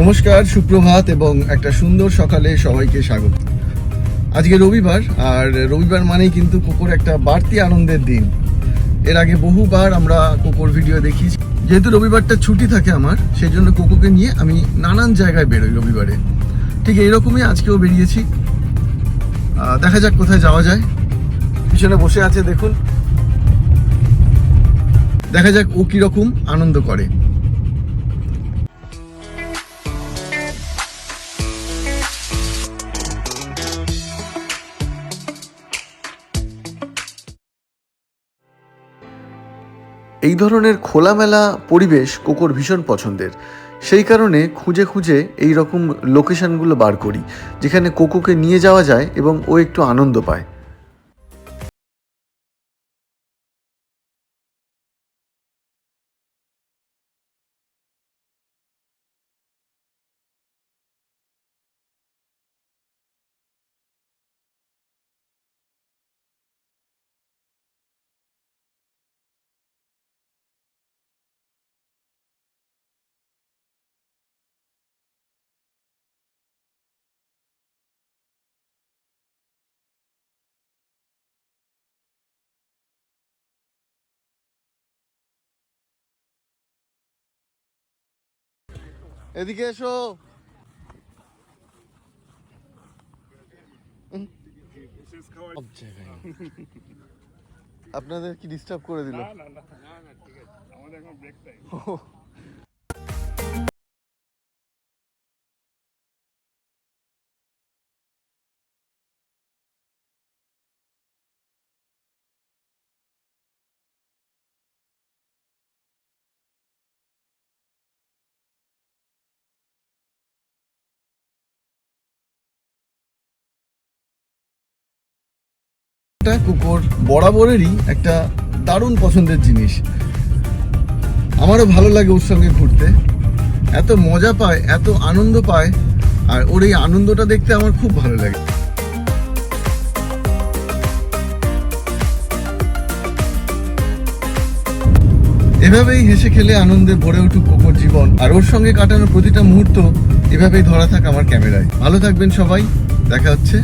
নমস্কার, সুপ্রভাত এবং একটা সুন্দর সকালে সবাইকে স্বাগত। আজকে রবিবার, আর রবিবার মানেই কিন্তু কোকোর একটা বাড়তি আনন্দের দিন। এর আগে বহুবার আমরা কোকোর ভিডিও দেখি যেহেতু রবিবারটা ছুটি থাকে আমার সেই জন্য কোকোকে নিয়ে আমি নানান জায়গায় বেরোই রবিবারে। ঠিক এইরকমই আজকেও বেরিয়েছি। দেখা যাক কোথায় যাওয়া যায়। পিছনে বসে আছে, দেখুন। দেখা যাক ও কীরকম আনন্দ করে। এই ধরনের খোলামেলা পরিবেশ কোকোর ভীষণ পছন্দের। সেই কারণে খুঁজে খুঁজে এই রকম লোকেশনগুলো বার করি, যেখানে কোকোকে নিয়ে যাওয়া যায় এবং ও একটু আনন্দ পায়। এদিকে এসো। আপনাদের কি ডিস্টার্ব করে দিল? না না না ঠিক আছে। আমাদের এখন ব্রেক টাইম কুকুর বরাবরেরই একটা দারুণ পছন্দের জিনিস। আমারও ভালো লাগে ওর সঙ্গে ঘুরতে। এত মজা পায়, এত আনন্দ পায়, আর ওর এই আনন্দটা দেখতে আমার খুব ভালো লাগে। এভাবেই হেসে খেলে আনন্দে ভরে উঠুক কোকোর জীবন, আর ওর সঙ্গে কাটানো প্রতিটা মুহূর্ত এভাবেই ধরা থাক আমার ক্যামেরায়। ভালো থাকবেন সবাই, দেখা হচ্ছে।